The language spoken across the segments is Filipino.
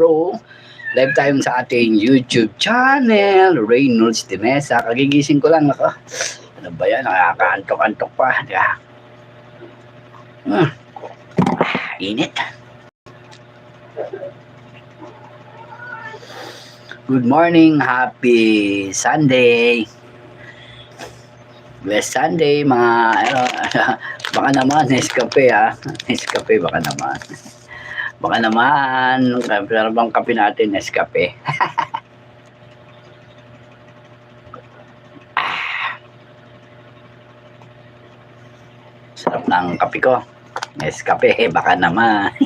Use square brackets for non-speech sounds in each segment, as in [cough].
Pro. Live tayong sa ating YouTube channel, Reynolds de Mesa. Kagigising ko lang ako. Ano ba yan? Nakakaantok-antok pa. Diba? Hmm. Init. Good morning. Happy Sunday. Blessed Sunday, mga ano, [laughs] baka naman Nescafe ha. Nescafe baka naman. Baka naman, pero bang kape natin Nescafe. [laughs] Ah. Sarap ng kape ko. Nescafe, [laughs] baka naman. [laughs]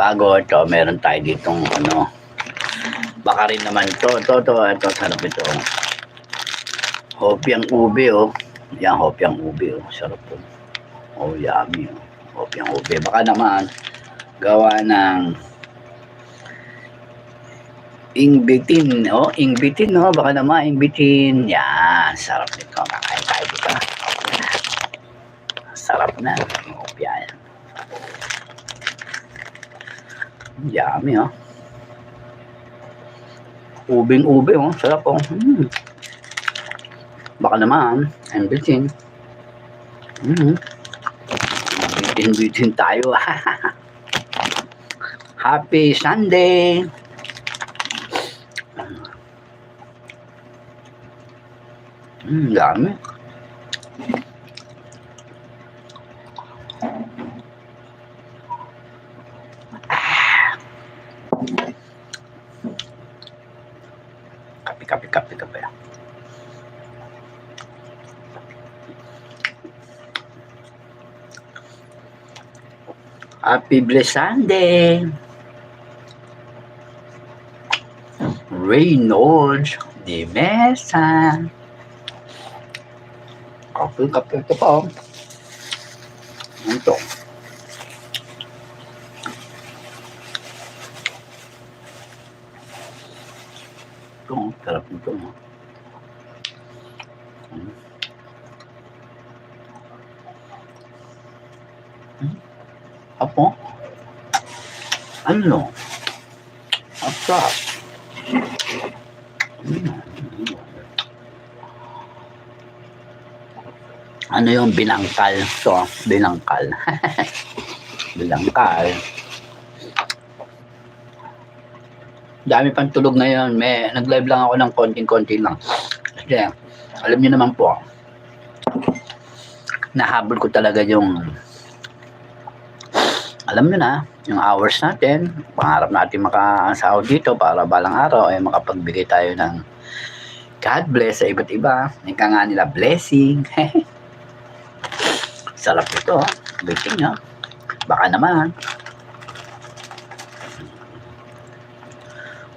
Bago ito, meron tayo ditong ano, baka rin naman to, to, to, ito, sarap ito. Hopyang ube, oh. Yan, hopyang ube, oh. Sarap po. Oh, yummy, oh. Hopyang ube. Baka naman, gawa ng ingbitin, oh. Ingbitin, no? Baka naman, ingbitin. Yan, sarap nito. Kakain tayo dito. Sarap na. Hopya yan. Yummy, oh. Ubing-ube, oh. Sarap, oh. Mm. Baka naman, I'm bitin. Mm. Bitin-bitin tayo. [laughs] Happy Sunday! Mm, dami. Kape, kape, kape, kape. Happy Blessed Sunday! Reynolds de Mesa. Kape, kape, ito pa oh. Ano to? Ito, oh, sarap nito. oh. Mm. Apo? Ano? Apa? Ano yung binangkal? To, binangkal. [laughs] binangkal. Dami pang tulog ngayon. May, nag-live lang ako ng konting-konti lang. Kasi, alam niyo naman po, nahabol ko talaga yung alam nyo na, yung hours natin, pangarap natin makasahod dito para balang araw ay makapagbigay tayo ng God bless sa iba't iba. Ika nga nila blessing. [laughs] Sarap ito. Biting nyo. Baka naman.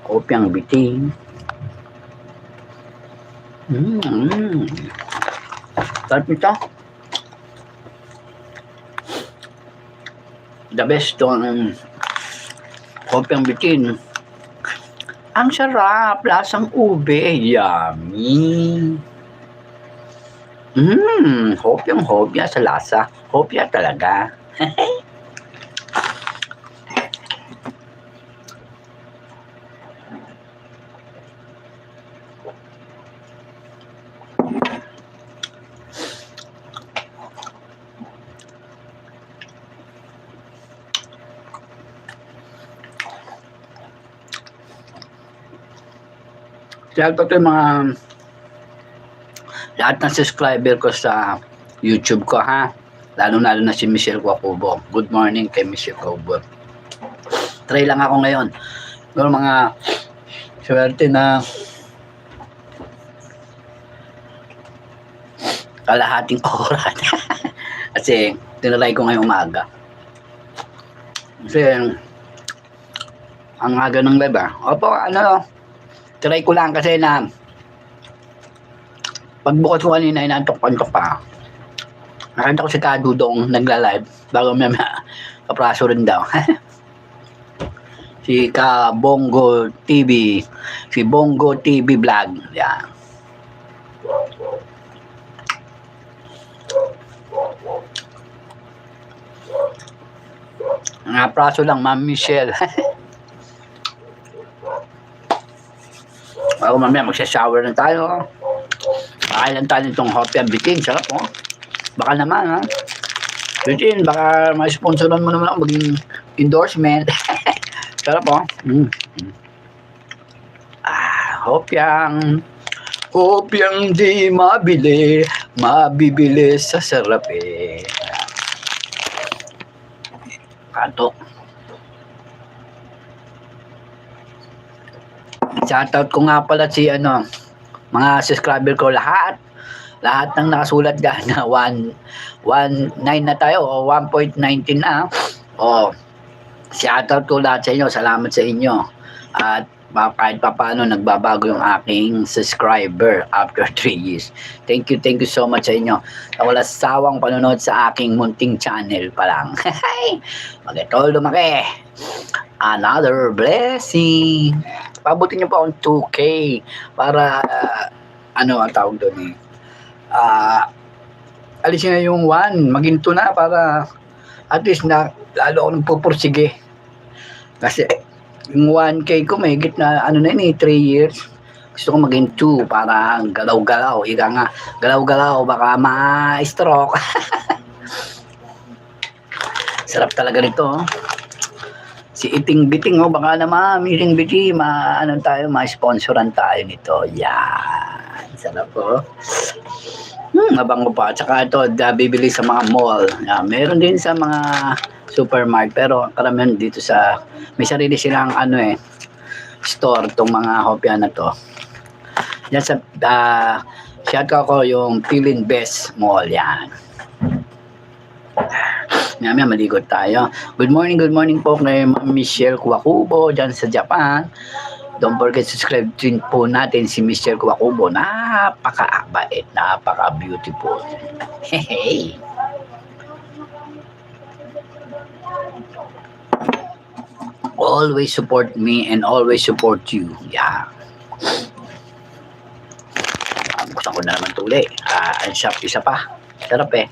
Kopyang biting. Mm. Sarap ito. The best ang kopyang bitin. Ang sarap, lasang ube, yummy. Mmm, hopyang hopya sa lasa. Hopya talaga. [laughs] Shout out to yung mga lahat ng subscriber ko sa YouTube ko ha. Lalo lalo na si Michelle Wakubo. Good morning kay Michelle Wakubo. Try lang ako ngayon. Pero mga swerte na kalahating [laughs] oras. Kasi tinry ko ngayong umaga. Kasi ang aga ng live ah. Opo, ano, try ko lang kasi na pagbukas ko kanina inantok-antok pa. Nakita ko si Kadudong nagla-live bago may [laughs] kapraso rin daw. [laughs] si Ka Bongo TV, si Bongo TV Vlog. Yan. Nga praso lang, Ma'am Michelle. [laughs] Ako mamaya magsha-shower na tayo. Kailan tayo nitong Hopia Bitin. Sarap oh. Baka naman ha. Bitin, baka ma-sponsoran mo naman ako maging endorsement. [laughs] Sarap oh. Mm. Ah, Hopiang. Hopiang di mabili. Mabibili sa sarap eh. Kanto. Shoutout ko nga pala si ano, mga subscriber ko lahat. Lahat ng nakasulat dyan na [laughs] 1 1.9 na tayo o 1.19 na. O, shoutout ko lahat sa inyo. Salamat sa inyo. At kahit pa paano nagbabago yung aking subscriber after [laughs] 3 years. Thank you, thank you so much sa inyo. Na wala sawang panonood sa aking munting channel pa lang. [laughs] Mag-etol lumaki. Another blessing. Pabutin niyo po akong 2K para ah, ano ang tawag doon eh. Ah, alisin na yung 1, maging 2 na para at least na lalo akong pupursige. Kasi yung 1K ko may na ano na yun eh, 3 years. Gusto ko maging 2 para galaw-galaw. Ika nga, galaw-galaw, baka ma-stroke. [laughs] Sarap talaga nito. oh. Si Iting Biting, oh, baka naman, Iting Biting, ma, ano tayo, ma-sponsoran tayo nito. Yan. Sarap po. Hmm, mabango pa. Tsaka ito, bibili sa mga mall. Yan. Meron din sa mga supermarket. Pero karamihan dito sa, may sarili silang ano eh, store tong mga hopya na to. Yan sa, uh, shout ko yung Pilin Best Mall. Yan. Maya maligot tayo. Good morning, good morning po kay Ma'am Michelle Kuwakubo dyan sa Japan. Don't forget subscribe din po natin si Michelle Kuwakubo. Napaka-bait, napaka-beautiful. Hey! Always support me and always support you. Yeah. Ah, Buksan ko na naman tuli. Ah, ang shop isa pa. Sarap eh.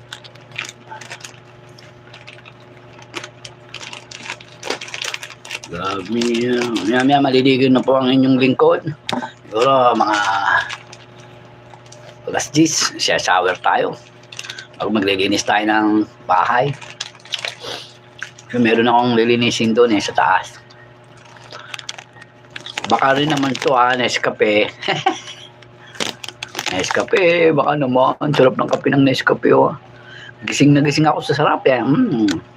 Yan. Maya maya maliligid na po ang inyong lingkod. Siguro mga alas 10, siya shower tayo. Bago maglilinis tayo ng bahay. So, meron akong lilinisin doon eh sa taas. Baka rin naman to ah, Nescafe. [laughs] Nescafe, baka naman. Ang sarap ng kape ng Nescafe oh. Gising na gising ako sa sarap eh. Mm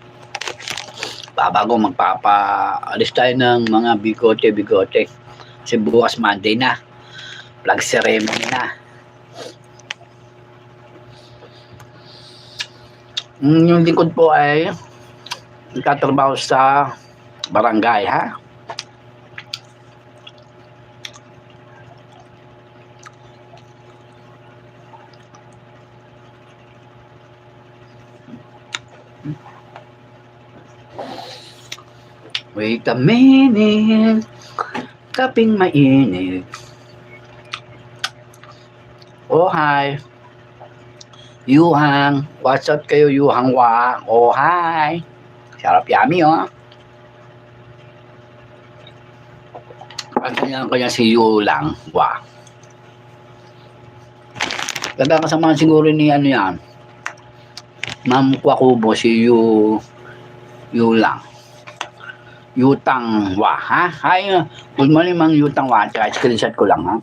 babago magpapaalis tayo ng mga bigote-bigote. Kasi bukas Monday na. Flag ceremony na. Mm, Yung lingkod po ay nagtatrabaho sa barangay, ha? Wait a minute, kaping mainit. Oh, hi. Yuhang. What's up kayo, Yuhang Wa? Oh, hi. Sarap yummy, oh. Kanyan ko yan si Yulang Wa. Ganda kasama siguro ni ano yan. Ma'am Kwakubo, si Yu Yulang. Yutang Wa, ha? Hi, good morning, Mang Yutang Wa. Tsaka screenshot ko lang, ha?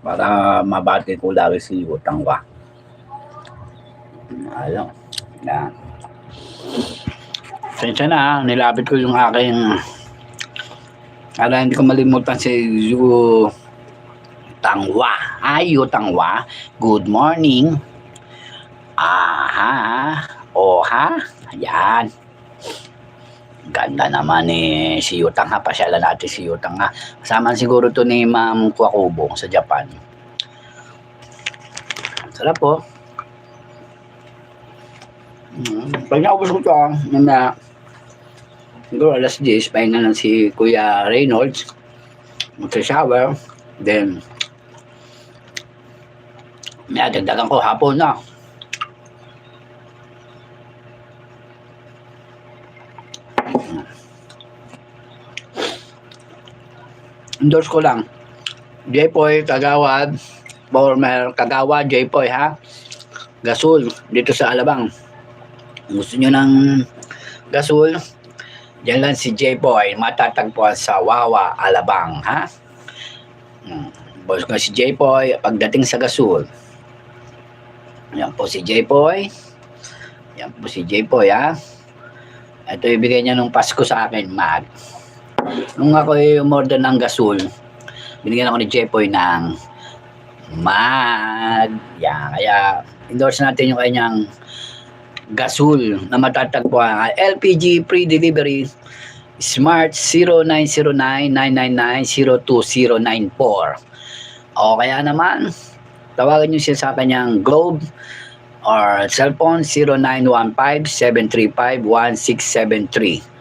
Para mabati ko lagi si Yutang Wa. Ayun. Yan. Sensya na, nilapit ko yung aking para hindi ko malimutan si Yu Tangwa. Ay, Yu Tangwa. Good morning. Aha. Oha. Ayan. Ganda naman eh, si Yutang ha. Pasyalan natin si Yutang ha. Kasama siguro to ni Ma'am Kwakubo sa Japan. Sarap po. Mm, pag naubos ko to ha, na siguro alas 10, pahinga lang si Kuya Reynolds. Magsa-shower. Then, may dagdagan ko hapon na. Endorse ko lang. Jepoy, Kagawad, former Kagawad, Jepoy ha. Gasol, dito sa Alabang. Gusto nyo ng gasol, Diyan lang si J-Boy, matatagpuan sa Wawa, Alabang, ha? Hmm. Boss ko si J-Boy, pagdating sa Gasol. Yan po si J-Boy. Yan po si J-Boy, ha? Ito ibigay niya nung Pasko sa akin, mag. Nung ako umorder ng Gasol, binigyan ako ni J-Boy ng mag. Yan, kaya endorse natin yung kanyang Gasol na matatagpuan. LPG pre-delivery Smart 0909-999-02094 o kaya naman tawagan nyo siya sa kanyang Globe or cellphone 0915-735-1673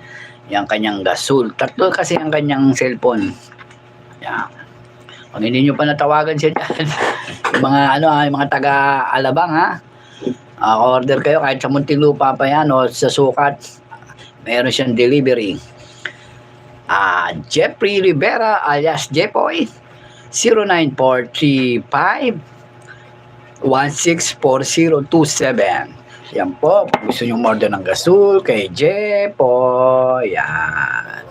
yan kanyang Gasol tatlo kasi ang kanyang cellphone yan pag hindi nyo pa natawagan siya dyan yung [laughs] mga ano yung mga taga Alabang ha Ah, order kayo kahit sa Muntinlupa pa yan o sa sukat. Meron siyang delivery. Ah, Jeffrey Rivera alias Jepoy 09435 164027. Yan po, gusto nyo order ng gasol kay Jepoy. Yan.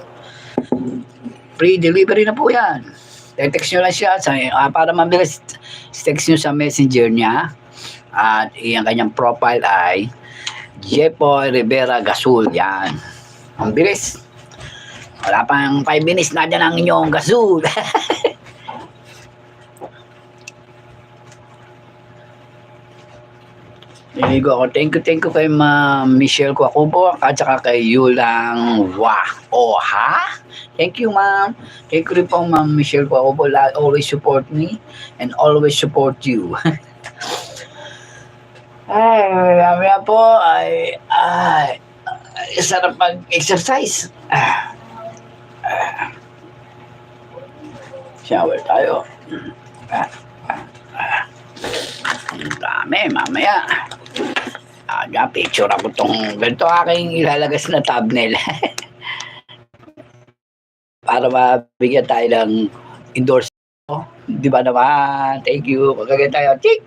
Free delivery na po yan. Text nyo lang siya sa, ah, para mabilis text nyo sa messenger niya at iyang kanyang profile ay Jepoy Rivera Gasul. Yan. Ang bilis. Wala pang 5 minutes na dyan ang inyong gasul. [laughs] Niligo ako. Thank you, thank you kay Ma'am Michelle Kwakubo at saka kay Yulang Wa. Oh, ha? Thank you, ma'am. Thank you rin po, Ma'am Michelle Kwakubo. Always support me and always support you. [laughs] Ay, mamaya po ay, ay, ay sarap mag-exercise. Ah, ah. Shower tayo. Ah, ah, ah. Ang dami, mamaya. Aga, picture ako tong ganito aking ilalagas na thumbnail. [laughs] Para mabigyan tayo ng endorse. Di ba naman? Thank you. Magkagaya tayo. Tik!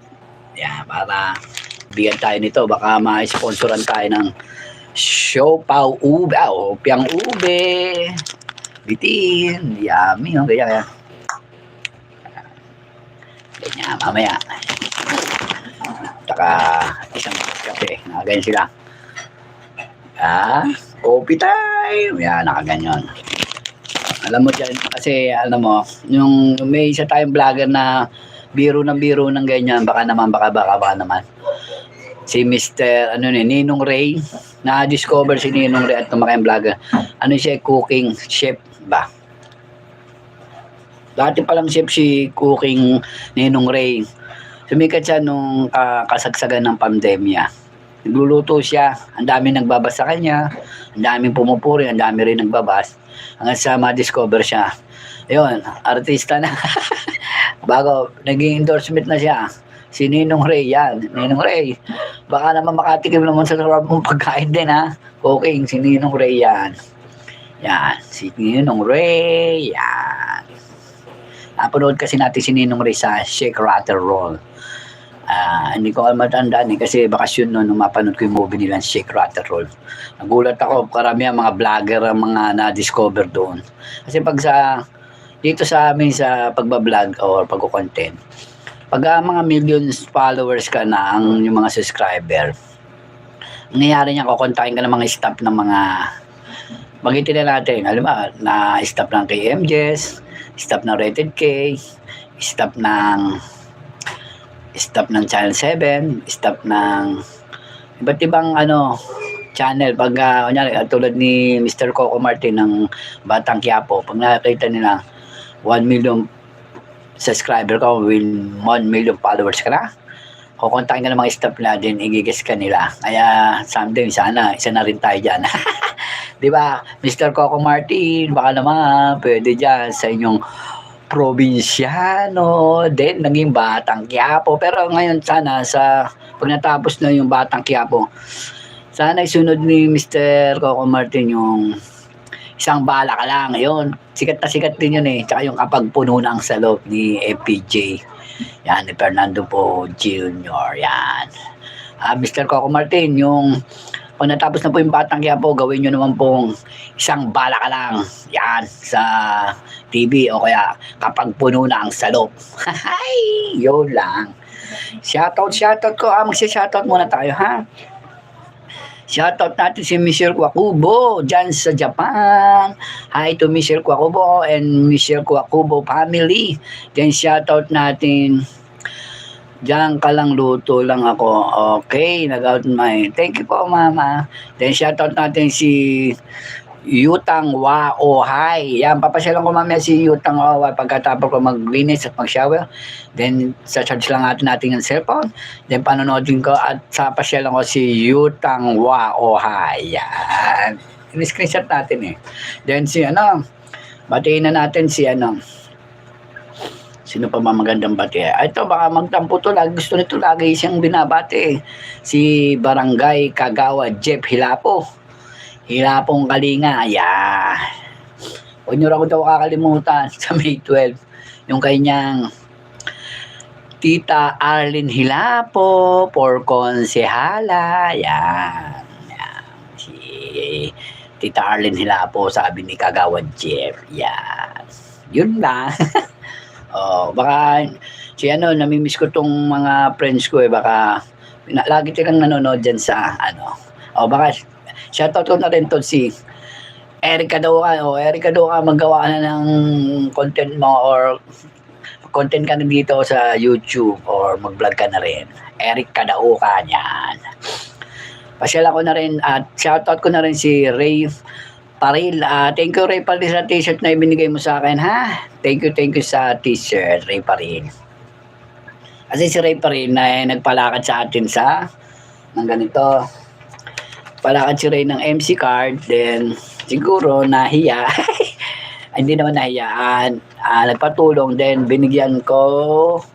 Yan, para bigyan tayo nito. Baka ma-sponsoran tayo ng Show Pau Ube. Ah, o, Piang Ube. Bitin. Yummy. Oh, ganyan, ganyan. Ganyan, mamaya. Taka isang kape. Nakaganyan sila. Ah, coffee time. Yan, nakaganyan. Alam mo dyan, kasi alam mo, yung may isa tayong vlogger na biro ng biro ng ganyan, baka naman, baka, baka, baka naman. Si Mr. ano ni Ninong Ray, na-discover si Ninong Ray at tumakayang vlogger. Ano siya, cooking chef ba? Dati palang chef si cooking Ninong Ray. Sumikat siya nung ah, kasagsagan ng pandemya. Nagluluto siya, ang daming nagbabas sa kanya, ang daming pumupuri, ang dami rin nagbabas. Hanggang sa ma-discover siya. Ayun, artista na. [laughs] Bago, naging endorsement na siya. Si Ninong Ray, yan. Ninong Ray, baka naman makatikim naman sa sarap mong pagkain din, ha? Cooking, si Ninong Ray, yan. Yan, si Ninong Ray, yan. Napanood kasi natin si Ninong Ray sa Shake Rattle Roll. Ah, hindi ko alam matandaan eh, kasi bakasyon noon nung mapanood ko yung movie nilang Shake Rattle Roll. Nagulat ako, karamihan mga vlogger ang mga na-discover doon. Kasi pag sa, dito sa amin sa pagbablog or pagko-content, pag ah, mga millions followers ka na ang yung mga subscriber, ang nangyari niya, kukontakin ka ng mga staff ng mga Magitin na natin, alam mo, na staff ng KMJS, staff ng Rated K, staff ng staff ng Channel 7, staff ng iba't ibang ano channel pag uh, kunyari, tulad ni Mr. Coco Martin ng Batang Quiapo pag nakita nila 1 million subscriber ka with 1 million followers ka na kukontakin ka ng mga staff natin igigas ka nila kaya someday sana isa na rin tayo dyan [laughs] di ba Mr. Coco Martin baka naman pwede dyan sa inyong probinsyano, then naging Batang Quiapo. Pero ngayon sana sa pag natapos na yung Batang Quiapo, sana isunod ni Mr. Coco Martin yung isang bala ka lang. Yun, sikat na sikat din yun eh. Tsaka yung kapag puno na ang salop ni FPJ. Yan, ni Fernando po Jr. Yan. Ah, Mr. Coco Martin, yung kung natapos na po yung Batang Quiapo, gawin nyo naman pong isang bala ka lang. Yan, sa TV o kaya kapag puno na ang salop. Hay, [laughs] yun lang. Shoutout, shoutout ko. Ah, magsi-shoutout muna tayo, ha? Shoutout natin si Michelle Kwakubo dyan sa Japan. Hi to Michelle Kwakubo and Michelle Kwakubo family. Then shoutout natin Diyan ka lang luto lang ako. Okay, nag-out my. Thank you po, mama. Then shoutout natin si Yutang Wa Ohay. Yan, papasyalan ko mamaya si Yutang Wa Ohay pagkatapos ko maglinis at mag-shower. Then, sa charge lang natin natin yung cellphone. Then, panonoodin ko at sa pasyalan ko si Yutang Wa Ohay. Yan. In-screenshot natin eh. Then, si ano, batiin na natin si ano, Sino pa ba magandang bati? Ay, ito, baka magtampo to. Lagi, gusto nito lagi siyang binabati. Si Barangay Kagawa Jeff Hilapo. Hilapong Kalinga. Ayan. Huwag niyo raw daw kakalimutan [laughs] sa May 12. Yung kanyang Tita Arlene Hilapo for Konsehala. Ayan. Ayan. Si Tita Arlene Hilapo, sabi ni Kagawa Jeff. Yan. Yun lang. [laughs] Oh, baka si ano, namimiss ko tong mga friends ko eh, baka na, lagi silang nanonood dyan sa ano. Oh, baka shoutout ko na rin to si Eric Kadoka. Oh, Eric Kadoka, magawa ka na ng content mo or content ka na dito sa YouTube or mag-vlog ka na rin. Eric Kadauka niyan. Pasyala ko na rin at shoutout ko na rin si Ray Paril, ah, thank you Ray Paril sa t-shirt na ibinigay mo sa akin ha. Thank you, thank you sa t-shirt Ray Paril. Kasi si Ray Paril na eh, nagpalakad sa atin sa ng ganito. Palakad si ng MC card, then siguro nahiya. [laughs] Hindi naman nahiyaan. Ah, nagpatulong, then binigyan ko.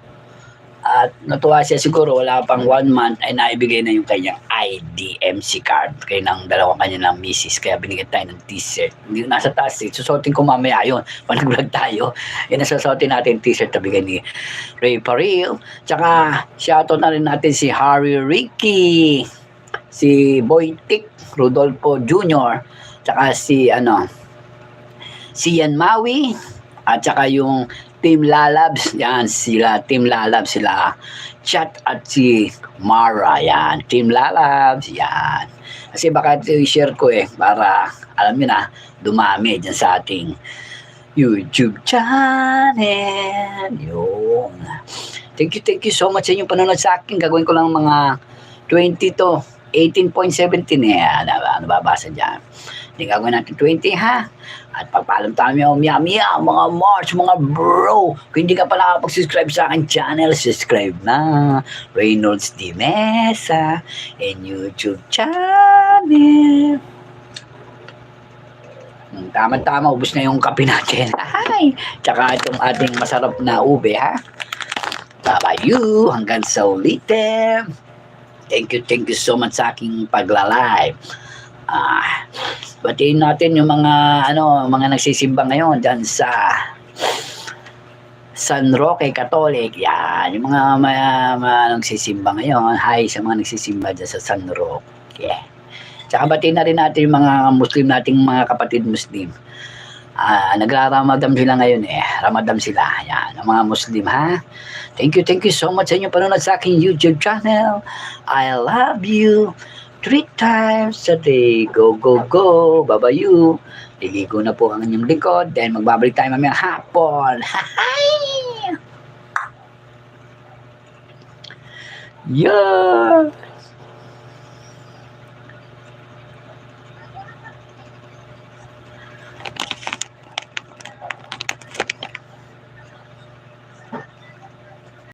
At natuwa siya siguro wala pang one month ay naibigay na yung kanyang ID MC card. Kay ng dalawang kanya ng misis kaya binigyan tayo ng t-shirt. Hindi nasa taas eh. Susuotin ko mamaya yun. [laughs] Pag nag-vlog tayo. Yan ang susuotin natin t-shirt na bigyan ni Ray Paril. Tsaka shoutout na rin natin si Harry Ricky si Boy Tick Rodolfo Jr. tsaka si ano si Yan Maui at saka yung Team Lalabs, yan sila, Team Lalabs sila. Chat at si Mara, yan. Team Lalabs, yan. Kasi baka i-share ko eh, para, alam niyo na, dumami dyan sa ating YouTube channel. Yun. Thank you, thank you so much sa inyong panonood sa akin. Gagawin ko lang mga 20 to 18.17 eh. Ano, ano babasa dyan. Hindi gagawin natin 20 ha. At pagpaalam tayo miyaw miyaw mga March, mga bro. Kung hindi ka pa nakapag-subscribe sa akin channel, subscribe na. Reynolds D. Mesa and YouTube channel. Hmm, Tama-tama, ubus na yung kape natin. [laughs] Ay, tsaka itong ating masarap na ube, ha? Bye-bye you. Hanggang sa ulitin. Thank you, thank you so much sa aking pagla-live. Ah, batiin natin yung mga ano, mga nagsisimba ngayon diyan sa San Roque Catholic. Yan, yung mga, mga, mga nagsisimba ngayon. Hi sa mga nagsisimba diyan sa San Roque. Yeah. Tsaka batiin na rin natin yung mga Muslim nating mga kapatid Muslim. Ah, nagraramadam sila ngayon eh. Ramadan sila. Yan, ang mga Muslim ha. Thank you, thank you so much sa inyo panonood sa aking YouTube channel. I love you. Three times a day. Go, go, go. Baba you. Liligo na po ang inyong likod. Then magbabalik tayo mamaya hapon. [laughs] Hi! Yeah!